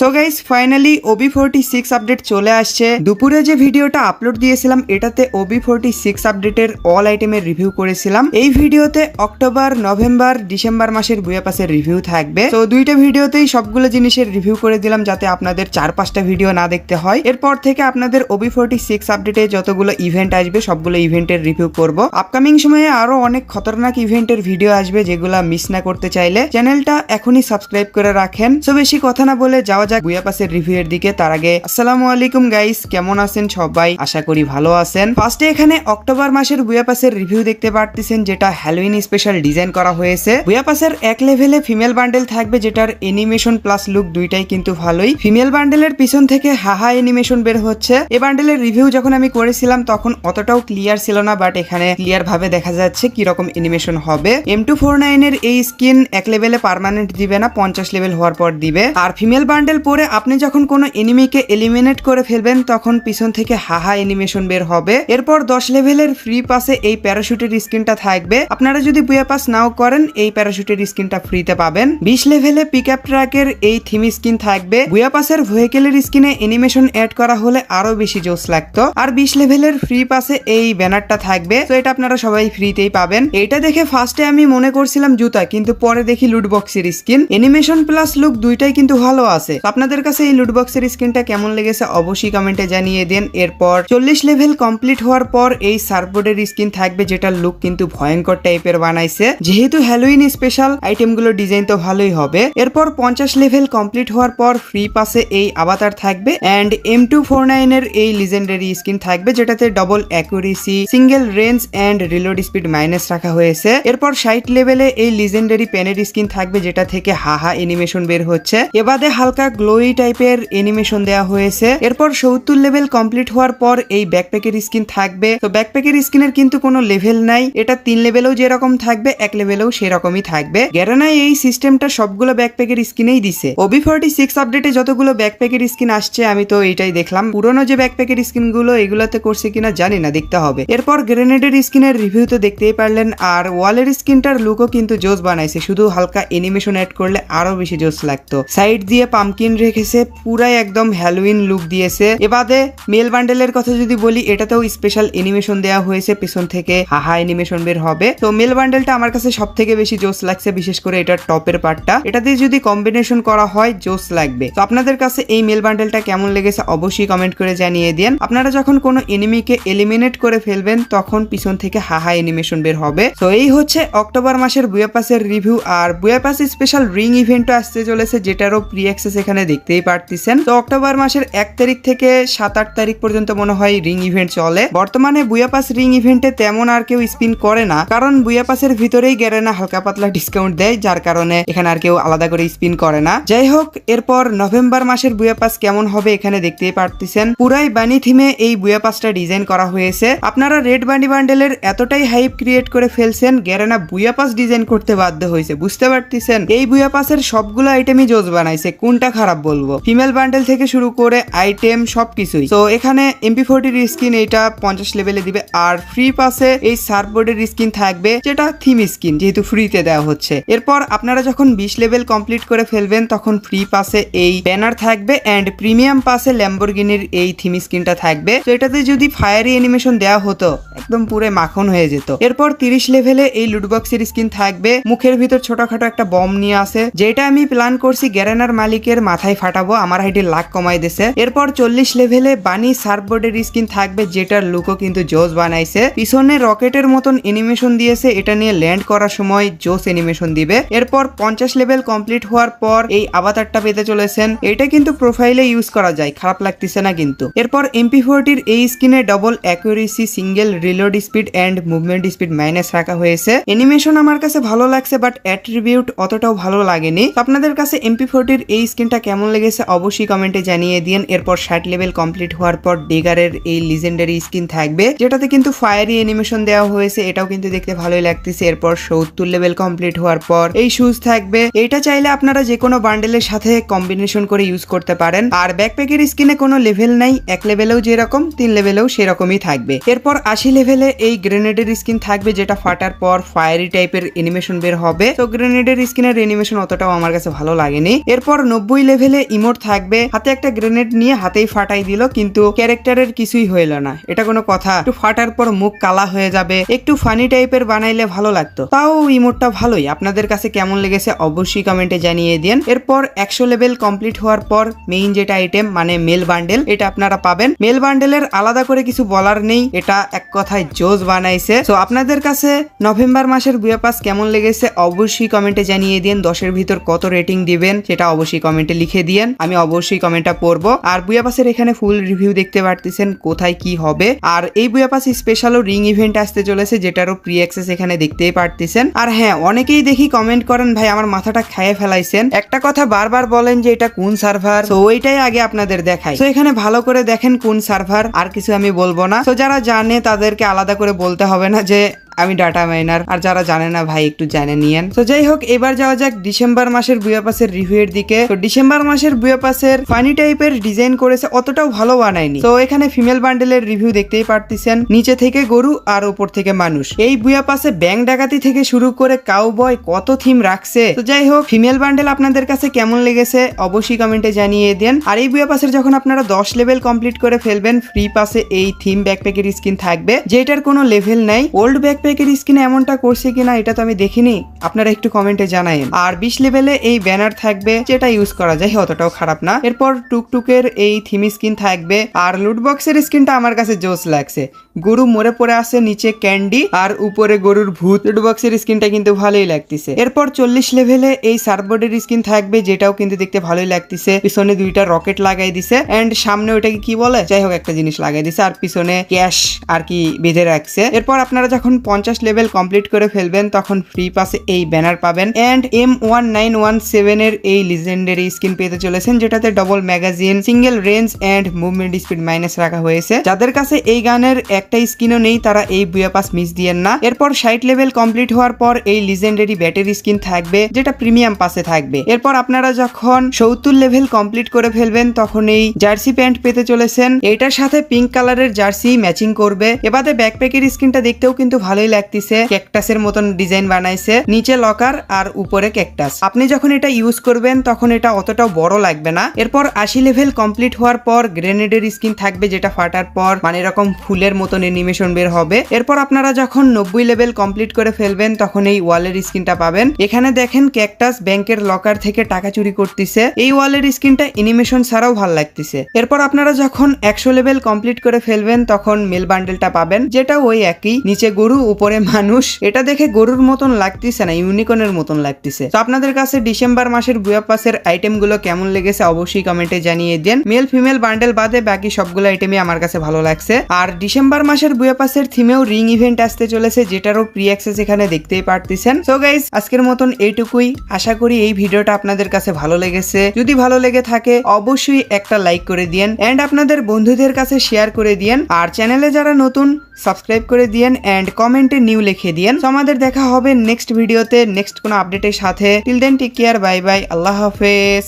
So guys finally OB forty six update চলে আসছে। দুপুরে যে ভিডিওটা আপলোড দিয়েছিলাম, এটাতে ওবি ফোরটি সিক্স আপডেটের অল আইটেমের রিভিউ করেছিলাম। এই ভিডিওতে অক্টোবর নভেম্বর ডিসেম্বর মাসের বুয়া পাসের রিভিউ থাকবে। তো দুইটা ভিডিওতেই সবগুলো জিনিসের রিভিউ করে দিলাম যাতে আপনাদের চার পাঁচটা ভিডিও না দেখতে হয়। এরপর থেকে আপনাদের ওবি ফোরটি সিক্স আপডেটে যতগুলো ইভেন্ট আসবে, সবগুলো ইভেন্টের রিভিউ করব। আপকামিং সময়ে আরও অনেক খতরনাক ইভেন্টের ভিডিও আসবে যেগুলো মিস না করতে চাইলে। চ্যানেলটা এখনই সাবস্ক্রাইব করে রাখেন। সো বেশি কথা না বলে যাওয়া যাক বুয়া পাসের রিভিউ এর দিকে। তার আগে, আসসালামু আলাইকুম গাইস কেমন আছেন সবাই? আশা করি ভালো আছেন। ফার্স্টে এখানে অক্টোবর মাসের বুয়া পাসের রিভিউ দেখতে পারতেছেন, যেটা হ্যালোইন স্পেশাল ডিজাইন করা হয়েছে। বুয়া পাসের এক লেভেলে ফিমেল বান্ডেল থাকবে, যেটার এনিমেশন প্লাস লুক দুইটাই কিন্তু ভালোই। ফিমেল বান্ডেলের পিছন থেকে হাহা এনিমেশন বের হচ্ছে। এ বান্ডেলের রিভিউ যখন আমি করেছিলাম, তখন অতটাও ক্লিয়ার ছিল না বাট এখানে ক্লিয়ার ভাবে দেখা যাচ্ছে কীরকম এনিমেশন হবে। এম টু ফোর নাইনের এই স্কিন এক লেভেলে পার্মানেন্ট দিবে না, পঞ্চাশ লেভেল হওয়ার পর দিবে। আর ফিমেল বান্ডেল পরে আপনি যখন কোনো এনিমিকে এলিমিনেট করে ফেলবেন, তখন পিছন থেকে হাহা এনিমেশন বের হবে। এরপর দশ লেভেলের ফ্রি পাসে এই প্যারাশুটের স্কিনটা থাকবে। আপনারা যদি বুয়া পাস নাও করেন, এই প্যারাশুটের স্কিনটা ফ্রিতে পাবেন। বিশ লেভেলে পিক আপ ট্র্যাকের এই থিম স্কিন থাকবে। বুয়া পাসের ভেহিকেলের স্কিনে এনিমেশন অ্যাড করা হলে আরও বেশি জোস লাগতো। আর বিশ লেভেলের ফ্রি পাসে এই ব্যানারটা থাকবে। তো এটা আপনারা সবাই ফ্রিতেই পাবেন। এটা দেখে ফার্স্টে আমি মনে করছিলাম জুতা, কিন্তু পরে দেখি লুটবক্সের স্কিন এনিমেশন প্লাস লুক দুইটাই কিন্তু ভালো আছে। তো আপনাদের কাছে এই লুট বক্সের স্কিনটা কেমন লেগেছে অবশ্যই কমেন্টে জানিয়ে দেন। এরপর চল্লিশ লেভেল কমপ্লিট হওয়ার পর এই সার্বোর্ডের স্কিন থাকবে যেটার লুক কিন্তু ভয়ঙ্কর টাইপের বানাইছে। যেহেতু হ্যালোইন স্পেশাল আইটেমগুলো ডিজাইন তো ভালোই হবে। এরপর পঞ্চাশ লেভেল কমপ্লিট হওয়ার পর ফ্রি পাসে এই আবাতার থাকবে অ্যান্ড এম টু ফোর নাইনের এই লিজেন্ডারি স্কিন থাকবে যেটাতে double accuracy single range and reload speed minus রাখা হয়েছে। এরপর ষাট লেভেলে এই লিজেন্ডারি প্যানের স্কিন থাকবে যেটা থেকে হাহা এনিমেশন বের হচ্ছে। এবাদে হালকা গ্লোই টাইপের এনিমেশন দেওয়া হয়েছে। এরপর সত্তর লেভেল কমপ্লিট হওয়ার পর এই ব্যাকপ্যাকের স্কিন থাকবে। তো ব্যাকপ্যাকের স্কিনের কিন্তু কোনো লেভেল নাই। এটা তিন লেভেলেও যেরকম থাকবে, এক লেভেলেও সেরকমই থাকবে। গ্যারানাই এই সিস্টেমটা সবগুলো ব্যাকপ্যাকের স্কিনেই দিছে। ওবি ফোর্টি সিক্স আপডেটে যতগুলো ব্যাকপ্যাকের স্কিন আসছে, আমি তো এইটাই দেখলাম। পুরোনো যে ব্যাকপ্যাকের স্কিনগুলো এগুলোতে করছে কিনা জানি না, দেখতে হবে। এরপর গ্রেনেডের স্কিনের রিভিউ তো দেখতেই পারলেন, আর ওয়ালের স্কিনটার লুকও কিন্তু জোস বানাইছে। শুধু হালকা এনিমেশন অ্যাড করলে আরও বেশি জোস লাগতো। সাইড দিয়ে পামকিন রেখেছে, পুরাই একদম হ্যালোইন লুক দিয়েছে। এবাদে মেল বান্ডেলের কথা যদি বলি, এটাতেও স্পেশাল এনিমেশন দেওয়া হয়েছে পিছন থেকে। হাহা এনিমেশন বের হবে। তো মেল বান্ডেলটা আমার কাছে সব থেকে বেশি জোস লাগছে, বিশেষ করে এটার টপের পার্টটা। এটা দিয়ে যদি কম্বিনেশন করা হয় জোস লাগবে। তো আপনাদের কাছে এই মেল বান্ডেলটা কেমন লেগেছে, অবশ্যই কমেন্ট করে জানিয়ে দিন। আপনারা যখন কোনো এনিমিকে এলিমিনেট করে ফেলবেন, তখন পিছন থেকে হাহা এনিমেশন বের হবে। তো এই হচ্ছে অক্টোবর মাসের বুয়াপাসের রিভিউ আর বুয়াপাস স্পেশাল রিং ইভেন্টও আসতে চলেছে, যেটারও প্রি অ্যাক্সেস এখানে দেখতেই পারতেছেন। তো অক্টোবর মাসের এক তারিখ থেকে সাত আট তারিখ পর্যন্ত মনে হয় রিং ইভেন্ট চলে। বর্তমানে বুয়াপাস রিং ইভেন্টে তেমন আর কেউ স্পিন করে না, কারণ বুয়াপাসের ভিতরেই গ্যারেনা হালকা পাতলা ডিসকাউন্ট দেয়, যার কারণে এখানে আর কেউ আলাদা করে স্পিন করে না। যাই হোক, এরপর নভেম্বর মাসের বুয়াপাস কেমন হবে এখানে দেখতেই পারতেছেন। পুরাই বানি থিমে এই বুয়াপাসটা ডিজাইন করা হয়েছে। আপনারা রেড বানি বান্ডেলের এতটাই হাইপ ক্রিয়েট করে ফেলছেন, গ্যারেনা বুয়াপাস ডিজাইন করতে বাধ্য হয়েছে, বুঝতে পারতেছেন? এই বুয়াপাসের সবগুলো আইটেমই জোজ বানাইছে, কোনটা খারাপ বলব। ফিমেল বান্ডেল থেকে শুরু করে আইটেম সবকিছুই। তো এখানে এমপি ফোরটির স্কিন এইটা পঞ্চাশ লেভেলে দিবে। আর ফ্রি পাসে এই সার্ফবোর্ডের স্কিন থাকবে যেটা থিম স্কিন যেহেতু ফ্রিতে দেওয়া হচ্ছে। এরপর আপনারা যখন বিশ লেভেল কমপ্লিট করে ফেলবেন, তখন ফ্রি পাসে এই ব্যানার থাকবে অ্যান্ড প্রিমিয়াম পাসে ল্যাম্বরগিনির এই থিম স্কিনটা থাকবে। তো এটাতে যদি ফায়ারি অ্যানিমেশন দেওয়া হতো, একদম পুরো মাখন হয়ে যেত। এরপর তিরিশ লেভেলে এই লুটবক্সের স্কিন থাকবে। মুখের ভিতর ছোটখাটো একটা বম নিয়ে আসে। যেটা আমি প্ল্যান করছি গ্যারেনার মালিকের মাথায় ফাটাবো, আমার হাইটে লাখ কমাই দিছে। এরপর চল্লিশ লেভেলে বানি সার্ফবোর্ডের স্কিন থাকবে, যেটার লুকও কিন্তু জোস বানাইছে। পিছনে রকেটের মতন এনিমেশন দিয়েছে, এটা নিয়ে ল্যান্ড করার সময় জোস এনিমেশন দিবে। এরপর পঞ্চাশ লেভেল কমপ্লিট হওয়ার পর এই আবাতারটা পেতে চলেছেন। এটা কিন্তু প্রোফাইলে ইউজ করা যায়, খারাপ লাগতেছে না কিন্তু। এরপর এমপি ফোরটির এই স্কিনে double accuracy single reload speed and movement speed minus রাখা হয়েছে। এনিমেশন আমার কাছে ভালো লাগছে বাট অ্যাট্রিবিউট অতটাও ভালো লাগেনি। আপনাদের কাছে এমপি ফোরটির এই স্কিনটা কেমন লেগেছে অবশ্যই কমেন্টে জানিয়ে দিন। এরপর ষাট লেভেল কমপ্লিট হওয়ার পর ডেগারের এই লিজেন্ডারি স্কিন থাকবে, যেটাতে কিন্তু ফায়ারি এনিমেশন দেওয়া হয়েছে, এটাও কিন্তু দেখতে ভালোই লাগতেছে। এরপর সত্তর লেভেল কমপ্লিট হওয়ার পর এই শুজ থাকবে। এটা চাইলে আপনারা যে কোনো বান্ডেলের সাথে কম্বিনেশন করে ইউজ করতে পারেন। আর ব্যাকপ্যাকের স্কিনে কোনো লেভেল নাই, এক লেভেলেও যেরকম, তিন লেভেলেও সেরকমই থাকবে। এরপর আশি লেভেলে এই গ্রেনেডের স্কিন থাকবে, যেটা ফাটার পর ফায়ারি টাইপের এনিমেশন বের হবে। তো গ্রেনেডের স্কিনের এনিমেশন অতটাও আমার কাছে ভালো লাগেনি। এরপর নব্বই লেভেলে ইমোট থাকবে, হাতে একটা গ্রেনেড নিয়ে হাতেই ফাটাই দিল, কিন্তু ক্যারেক্টারের কিছুই হইল না। এটা কোনো কথা। একটু ফাটার পর মুখ কালা হয়ে যাবে, একটু ফানি টাইপের বানাইলে ভালো লাগতো। তাও ইমোটটা ভালোই। আপনাদের কাছে কেমন লেগেছে অবশ্যই কমেন্টে জানিয়ে দিন। এরপর একশো লেভেল কমপ্লিট হওয়ার পর মেইন যেটা আইটেম মানে মেল বান্ডেল এটা আপনারা পাবেন। মেল বান্ডেলের আলাদা করে কিছু বলার নেই। এটা এক কথায় জোজ বানাইছে। তো আপনাদের কাছে নভেম্বর মাসের বুয়া পাস কেমন লেগেছে অবশ্যই কমেন্টে জানিয়ে দিন। দশের ভিতর কত রেটিং দিবেন, সেটা অবশ্যই কমেন্টে লিখে দিয়েন। আমি অবশ্যই কমেন্টটা পড়ব। আর বুয়া পাসের এখানে ফুল রিভিউ দেখতে পারতেছেন কোথায় কি হবে। আর এই বুয়া পাস স্পেশালও রিং ইভেন্ট আসতে চলেছে, যেটারও প্রি অ্যাক্সেস এখানে দেখতেই পারতেছেন। আর হ্যাঁ অনেকেই দেখি কমেন্ট করেন, ভাই, আমার মাথাটা খেয়ে ফেলাইছেন। একটা কথা বারবার বলেন যে, এটা কোন সার্ভার তো ওইটাই আগে আপনাদের দেখাই। তো এখানে ভালো করে দেখেন কোন সার্ভার আর কিছু আমি বলব না। তো যারা জানে, তাদেরকে আলাদা করে বলতে হবে না যে আমি ডাটা মাইনার, আর যারা জানে না ভাই একটু জানে নিয়েন। তো যাই হোক, এবার যাওয়া যাক ডিসেম্বর মাসের বুয়া পাসের রিভিউ এর দিকে। তো ডিসেম্বর মাসের বুয়া পাসের ফানি টাইপের ডিজাইন করেছে, অতটাও ভালো বানায়নি। তো এখানে ফিমেল বান্ডেলের রিভিউ দেখতেই পারতেছেন, নিচে থেকে গরু আর উপর থেকে মানুষ। এই বুয়া পাসে ব্যাংক ডাকাতি থেকে শুরু করে কাউবয় কত থিম রাখছে। তো যাই হোক, ফিমেল বান্ডেল আপনাদের কাছে কেমন লেগেছে অবশ্যই কমেন্টে জানিয়ে দেন। আর এই বুয়া পাসের যখন আপনারা দশ লেভেল কমপ্লিট করে ফেলবেন ফ্রি পাসে এই থিম ব্যাকপ্যাকের স্কিন থাকবে, যেটার কোনো লেভেল নাই। ওল্ড ব্যাকপ্যাকের স্কিনে এমনটা করছে কিনা এটা তো আমি দেখিনি, আপনারা একটু কমেন্টে জানাই আর বিশ লেভেলে এই ব্যানার থাকবে, যেটা ইউজ করা যায়, অতটাও খারাপ না। এরপর টুকটুকের এই থিম স্কিন থাকবে, আর লুটবক্সের স্কিনটা আমার কাছে জোস লাগছে। গরু মরে পড়ে আছে নিচে ক্যান্ডি আর উপরে গরুর ভূত। লুটবক্সের স্কিনটা কিন্তু ভালোই লাগতেছে। এরপর চল্লিশ লেভেলে এই সার্ফবোর্ডের স্কিন থাকবে, যেটাও কিন্তু দেখতে ভালোই লাগতেছে। পিছনে দুইটা রকেট লাগাই দিছে এন্ড সামনে ওইটাকে কি বলে? যাই হোক, একটা জিনিস লাগাই দিছে আর পিছনে ক্যাশ আর কি বেঁধে রাখছে। এরপর আপনারা যখন পঞ্চাশ লেভেল কমপ্লিট করে ফেলবেন, তখন ফ্রি পাসে এই ব্যানার পাবেন and M one nine one seven এর এই লিজেন্ডারি স্কিন পেতে চলেছেন, যেটাতে double magazine single range and movement speed minus রাখা হয়েছে। যাদের কাছে এই গানের একটা স্কিনও নেই, তারা এই বুয়া পাস মিস দিয়েন না। এরপর সাইট লেভেল কমপ্লিট হওয়ার পর এই লিজেন্ডারি ব্যাটারি স্কিন থাকবে, যেটা প্রিমিয়াম পাসে থাকবে। এরপর আপনারা যখন সত্তর লেভেল কমপ্লিট করে ফেলবেন, তখন এই জার্সি প্যান্ট পেতে চলেছেন। এটার সাথে পিঙ্ক কালারের জার্সি ম্যাচিং করবে। এবারে ব্যাকপ্যাকের স্কিনটা দেখতেও কিন্তু ভালোই লাগতেছে। ক্যাকটাসের মতন ডিজাইন বানাইছে। নিচে লকার আর উপরে ক্যাকটাস আপনি যখন এটা ইউজ করবেন, তখন এটা অতটাও বড় লাগবে না। এরপর আশি লেভেল কমপ্লিট হওয়ার পর গ্রেনেডের স্কিন থাকবে, যেটা ফাটার পর মানে এরকম ফুলের মতন অ্যানিমেশন বের হবে। এরপর আপনারা যখন নব্বই লেভেল কমপ্লিট করে ফেলবেন, তখন এই ওয়ালের স্কিনটা পাবেন। এখানে দেখেন ক্যাকটাস ব্যাংকের লকার থেকে টাকা চুরি করতেছে। এই ওয়ালের স্কিনটা অ্যানিমেশন ছাড়াও ভালো লাগতেছে। এরপর আপনারা যখন একশো লেভেল কমপ্লিট করে ফেলবেন, তখন মেল বান্ডেলটা পাবেন। যেটা ওই একই, নিচে গরু, উপরে মানুষ। এটা দেখে গরুর মতন লাগতেছে না ইউনিকনের মতন লাগতেছে। তো আপনাদের কাছে ডিসেম্বর মাসের বুয়া পাসের আইটেমগুলো কেমন লেগেছে অবশ্যই কমেন্টে জানিয়ে দেন। মেল ফিমেল বান্ডেল বাদে বাকি সবগুলো আইটেমই আমার কাছে ভালো লাগছে। আর ডিসেম্বর মাসের বুয়া পাসের থিমেও রিং ইভেন্ট আসতে চলেছে, যেটারও প্রি অ্যাক্সেস এখানে দেখতেই পারতেছেন। সো গাইজ আজকের মতন এইটুকুই। আশা করি এই ভিডিওটা আপনাদের কাছে ভালো লেগেছে। যদি ভালো লেগে থাকে, অবশ্যই একটা লাইক করে দিয়েন এন্ড আপনাদের বন্ধুদের কাছে শেয়ার করে দিয়েন। আর চ্যানেলে যারা নতুন সাবস্ক্রাইব করে দিয়েন এন্ড কমেন্টে নিউ লিখে দিয়েন। তো আমাদের দেখা হবে নেক্সট ভিডিওতে নেক্সট কোনো আপডেটের সাথে। Till then take care bye bye আল্লাহ হাফেজ।